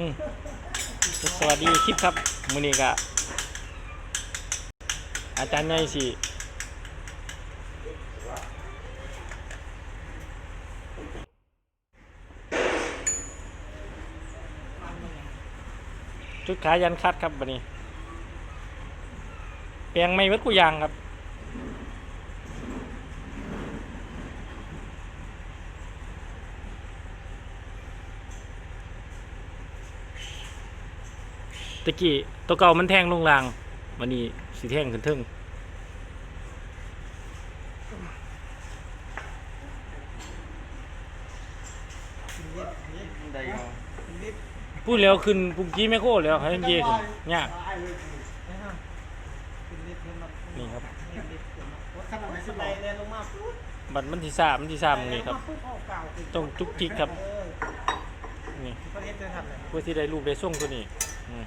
อืมสวัสดีคลิปครับมือนี้ก็อาจารย์ใหญ่สิจุดขายันคัดครับบันนี้ แปลงไม่วัดกูยางครับ ตะกี้ตัวเก่ามันแทงลงรางวันนี้สีแทงขึ้นเทึงได้เอาพูดแล้วขึ้นปุกกี้แม่โคแล้วให้มันเย่ขึ้นยากนี่ครับบัตรมันที่สามมันที่สามนี่ครับต้องจุกจิกครับนี่เพื่อที่ได้ลูกได้ส่งตัวนี้อืม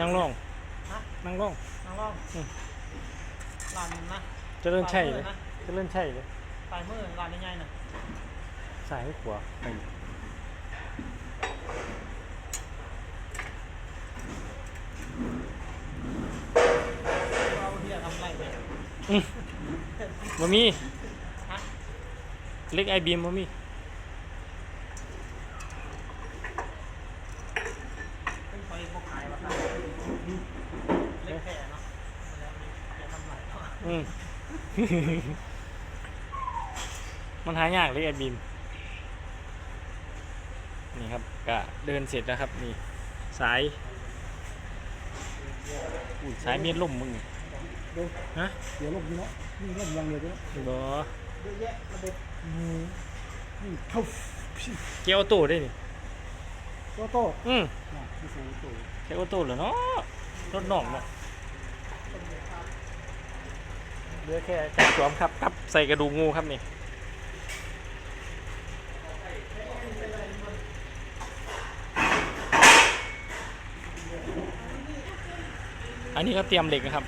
นั่งลงฮะ นั่งลงน้องร่องอืมร้านนะ เจะเริ่มใช่เลยเจะเริ่มใช่เลย ปลายมือร้านใหญ่ๆน่ะสายขวาไปเราที่จะทำไรเนี่ยอืมบ่มีฮะ เล็กไอบีมบ่มี เป็นไฟพวกขายวะครับเล็กแผ่เนาะแล้วมีจะทำไรเนาะ อื มมันหายากเลยไอบีมนี่ครับก็เดินเสร็จแล้วครับนี่สายอุ้ยสายเมียนล่มมึงฮะเดี๋ยวลงนี่เนาะนี่ลงยังเดียวเนาะบอเยอะแยะระบบนี่เข้าเกียวโต้ได้นี่โตโต้อืมน่ะที่สูงสูงเกียวโต้เหรอเนาะรถน่องเนาะ เหลือแค่จับสวมครับกับใส่กระดูกงูครับนี่อันนี้ก็เตรียมเหล็กนะครับ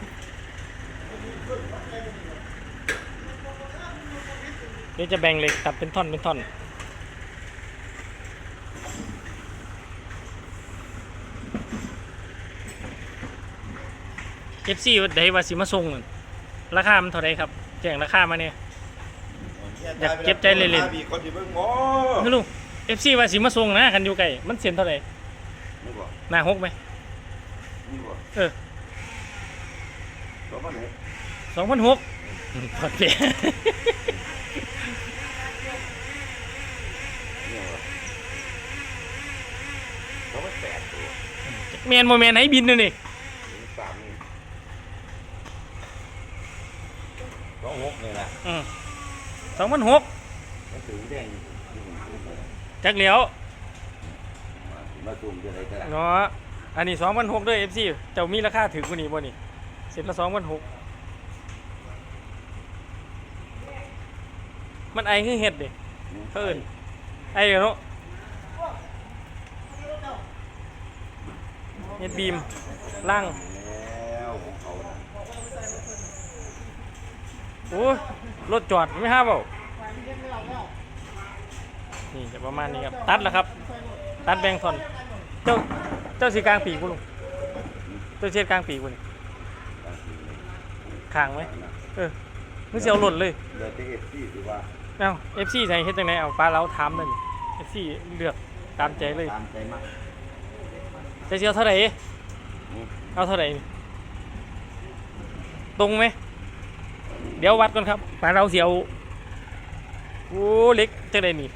เดี๋ยวจะแบ่งเหล็กตัดเป็นท่อนเป็นท่อนเอฟซีว่าได้ว่าสิมาส่งนั่น ราคามันเท่าไรครับแจ้งราคามาเนี่ย อยากเก็บใจเล่นๆมีคนที่เบิ่งหมอนี่ลุงเอฟซีว่าสิมาส่งนะกันอยู่ไกลมันเสียนเท่าไรนี่บ่หน้าหกไหม นี่บ่เออสองพันหกสองพันหกพอดเปลี่ยนนี่บ่สองพันแปดตัว แมนโมแมนให้บินเลยนี่นี่สามนี่ส องหกนี่แหละสองพันหกมันถือแดงอยู่ที่ผมซื้อมาจักเหลียวมามาตุ่มจะได้ก็ได้เนาะอันนี้สองพันหกด้วยเอฟซีเจ้ามีราคาถือกว่านี้บ่นี่เสร็จละสองพันหกมันไอคือเห็ดเดิเพิ่นไอเนาะเห็ดบีมล่าง แล้วของเขาน่ะ โอ้ยรถจอดไม่ห้าเปล่านี่จะประมาณนี้ครับ ตัดแล้วครับ ตัดแบงค์ทอน เจ้า เจ้าสีกลางปีกบุลุงเจ้าเชียดกลางปีกบุนี่ขางไหมเออมึงเสียวหล่นเลยเดือดที่เอฟซีถือว่าเอ้าเอฟซีใส่เฮ็ดจังไงเอาปลาเราถามนั่นเอฟซีเลือกตามใจเลยตามใจมากจะเชียวเท่าไหร่อืมเอาเท่าไหร่นี่ตรงไหม เดี๋ยววัดก่อนครับปลาเราเสียวโอ้เล็กจังไดนี่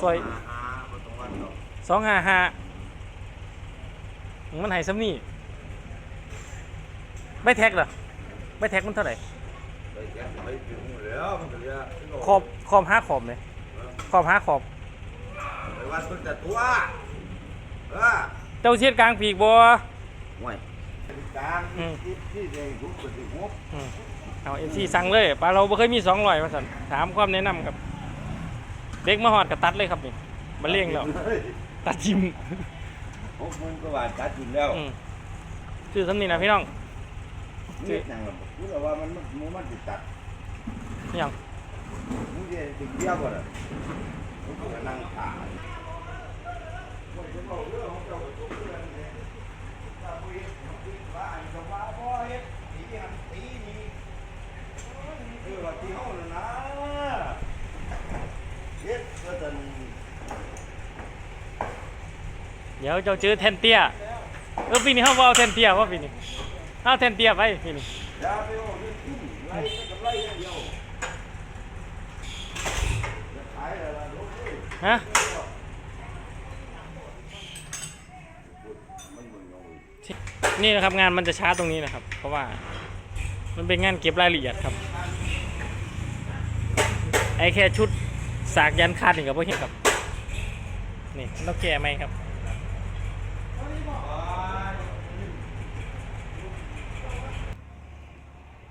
ซอยหาหาบ่ต้องวันหรอกสองห้าห้ามันใหายซ้ำนี่ไม่แท็กเหรอไม่แท็กมันเท่าไหร่ไปแกะไปถึงแล้วมันก็เหลือขอบขอบห้าขอบเลยขอบห้าขอบไปวัดเพิ่นแต่ตัวเออเจ้าเชียดกลางปีกบัวห่วยกลางที่ที่เองทุกคนที่งบอืม เอาเอ็นซีสั่งเลยปลาเราบ่เคยมีสองร้อยมาสั่นถามความแนะนำครับ เด็กมาหอดกับตัดเลยครับนี่มาเลี้ยงแล้วตัดทิมหกหมื่นกว่าบาทตัดกินแล้วอืมชื่อสำนีนะพี่น้องนี่ยังล่ะพูดว่ามันมันมันติดตัดนี่ยังมึงจะติดเดียวบ่ล่ะมึงก็นั่งขาเออว่าที่เฮาน่ะนะเฮ็ดก็จะเดี๋ยวเจ้าเจอแทนเตียเออปีนี้เขาบ่เอาแทนเตียว่าปีนี้เอาแทนเตียไปปีนี้ยาไปเอาเรื่องขึ้นไล่กับไล่อย่างเดียวจะขายอะไรล่ะลูกฮะนี่นะครับงานมันจะช้าตรงนี้นะครับ เพราะว่ามันเป็นงานเก็บรายละเอียดครับ ไอ้แค่ชุดสากยันคาดหนี่งกับพวกเห็นครับ นี่ต้องแก้ไหมครับ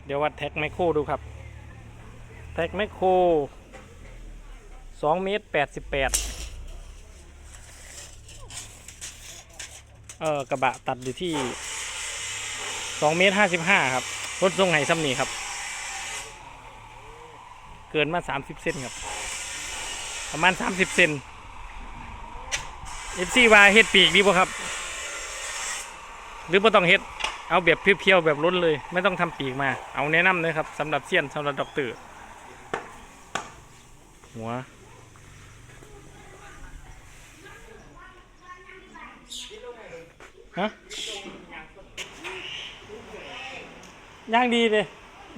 เดี๋ยววัดแท็กไมโครดูครับ แท็กไมโครสองเมตรแปดสิบแปดเออกระบะตัดอยู่ที่สองเมตรห้าสิบห้าครับ รถทรงไหซ้ำนี่ครับ เกินมาสามสิบเซนครับ ประมาณสามสิบเซนเอฟซีว่าเฮ็ดปีกดีป่ะครับ หรือบ่ต้องเฮ็ดเอาแบบเพียวๆแบบล้นเลย ไม่ต้องทำปีกมา เอาแนะนำเลยครับสำหรับเซียนสำหรับดอกเตอร์หัวฮะย่างดีเลย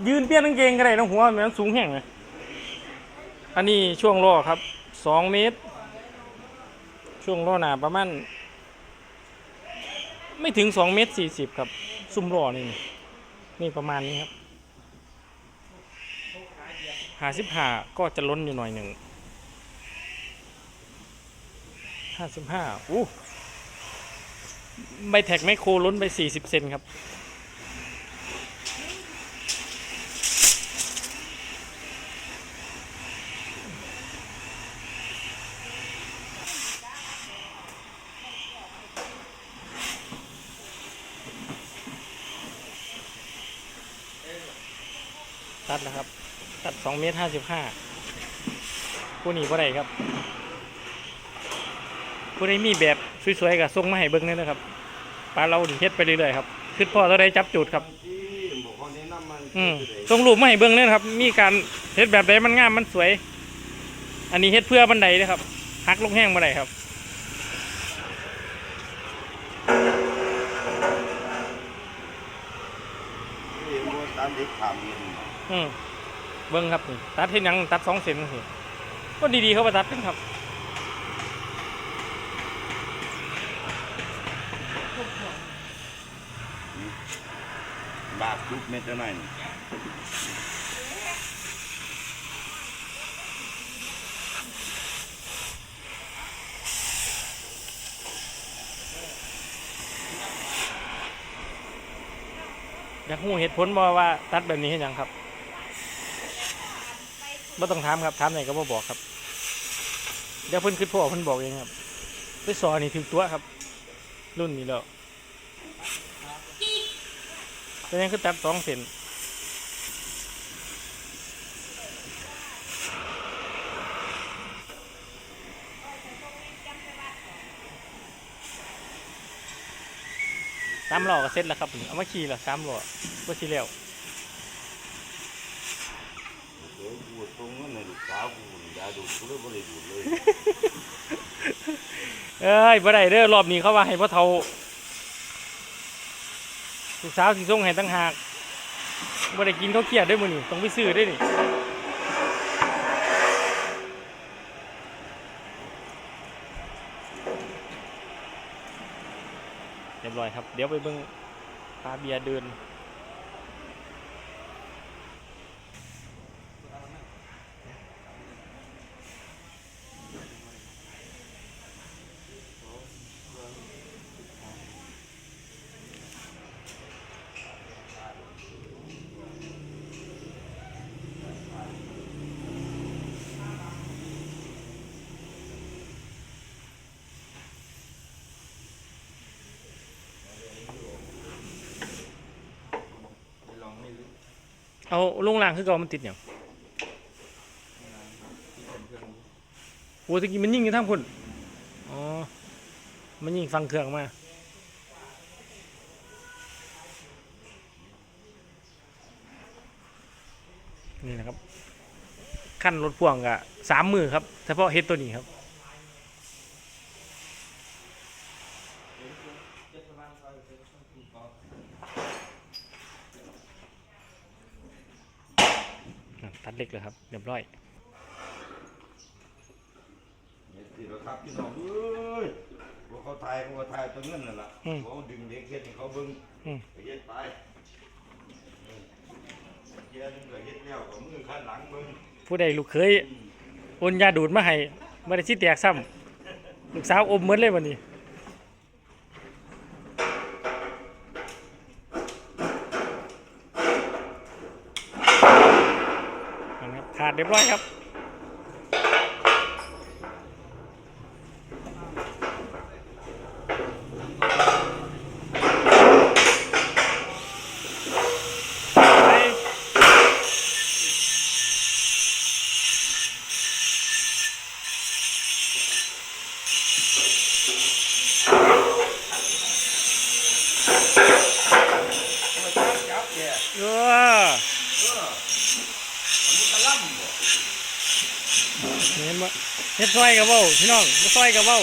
ยืนเปี้ยนกางเกงก็ได้นะหัวมันสูงแห้งเลย อันนี้ช่วงล้อครับสองเมตร ช่วงล้อหนาประมาณไม่ถึงสองเมตรสี่สิบครับ ซุ้มล้อนี่นี่ประมาณนี้ครับหาสิบห้าก็จะล้นอยู่หน่อยหนึ่งห้าสิบห้าอู้ใบแท็กแมโครล้นไปสี่สิบเซนครับ ตัดนะครับ ตัดสองเมตรห้าสิบห้าผู้นี้ผู้ใดครับ ผู้ใดมีแบบสวยๆกับส่งมาให้เบิ้งเนี่ยนะครับปลาเราดิเฮ็ดไปเรื่อยๆครับคือพ่อเราได้จับจุดครับอืมส่งรูปมาให้เบิ้งเนี่ยนะครับ มีการเฮ็ดแบบใดมันงามมันสวย อันนี้เฮ็ดเพื่อบันไดนะครับหักลงแห้งบันไดครับตามเด็กถามเงิน อืมเบิ้งครับนี่ตัดเห็นยังตัดสองเซนสิก็ดีๆเขาไปตัดกันครับบาททุกเม็ดเท่านั้นอยากหูเหตุผลบ่ว่าตัดแบบนี้เห็นยังครับ ไม่ต้องถามครับถามไหนก็บ่บอกครับเดี๋ยวเพิ่นคือพ่อเพิ่นบอกเองครับไปสอนนี่ถึงตัวครับ รุ่นนี้แล้วเป็นยังคือตัดสองเส้นสามหล่อก็เสร็จแล้วครับเอามาขี่และสามหล่อก็สิแล้ว เดี๋ยวกูตรงนั้นในลูกสาวกูอ ยาดูกูเลยบ่ได้ดูเลยเอ้ยบ่ได้เด้อรอบนี้เขาว่าให้พ่อเฒ่าลูกสาวสิส่งให้ตั้งหากบ่ได้กินข้าวเกียดด้วยมื้อนี้ต้องไปซื้อด้วยนี่เรียบร้อยครับ เดี๋ยวไปเบิ่งปลาเบียเดิน เอาลงล่างคือเก่ามันติดหยังโอ้ตะกี้มันยิงอยู่ทางพุ่นอ๋อ มันยิงฟังเครื่องมานี่นะครับ ขั้นรถพ่วงกะสามมือครับ เฉพาะเฮดตัวนี้ครับ ตัดเล็กเลยครับเรียบร้อยเนี่ยสิเราครับพี่น้องเอ้ยว่าเขาทายเขาก็ทายตัวเงินนั่นล่ะอืมเขาดึงเด็กเฮ็ดให้เขาเบิ่งอืมไปเฮ็ดไปอืมเฮ็ดนึงก็เฮ็ดแล้วก็มือข้างหลังเบิ่งผู้ใดลูกเคยโอนยาดูดมาให้ไม่ได้ชิแตกซ้ำลูกสาวอมเหมือนเลยวันนี้อันนี้ขาด เรียบร้อยครับ เห็นบ่เฮ็ดซอยกับเว้าพี่น้องบ่ซอยกับเว้า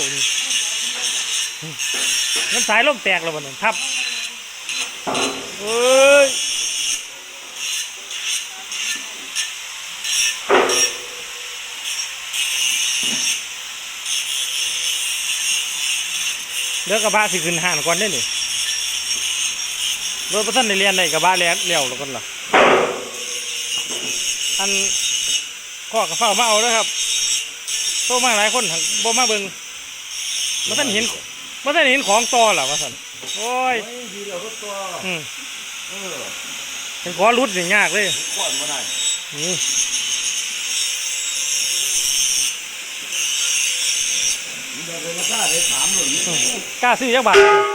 มันสายลมแตกแล้วบ่นั่นทับเอ้ยเดี๋ยวกระบะสิขึ้นห้างก่อนได้นี่รถประทันได้เรียนได้กระบะแล้วเลี้ยวแล้วก่อนล่ะอันข้อกระเฝ้ามาเอาเลยครับ โตมาหลายคนหั่นบ่มาเบิ่งมาท่านเห็นมาท่านเห็นของต่อหรอวะสันโอ้ยโอ้ยดีแล้วรถตัวอืมเออเป็นขอรุดนี่ยากเลยก่อนบ่ได้นี่มีแต่ราคาได้ถามหน่อยนี่อืมกล้าซื้อยักบาทเ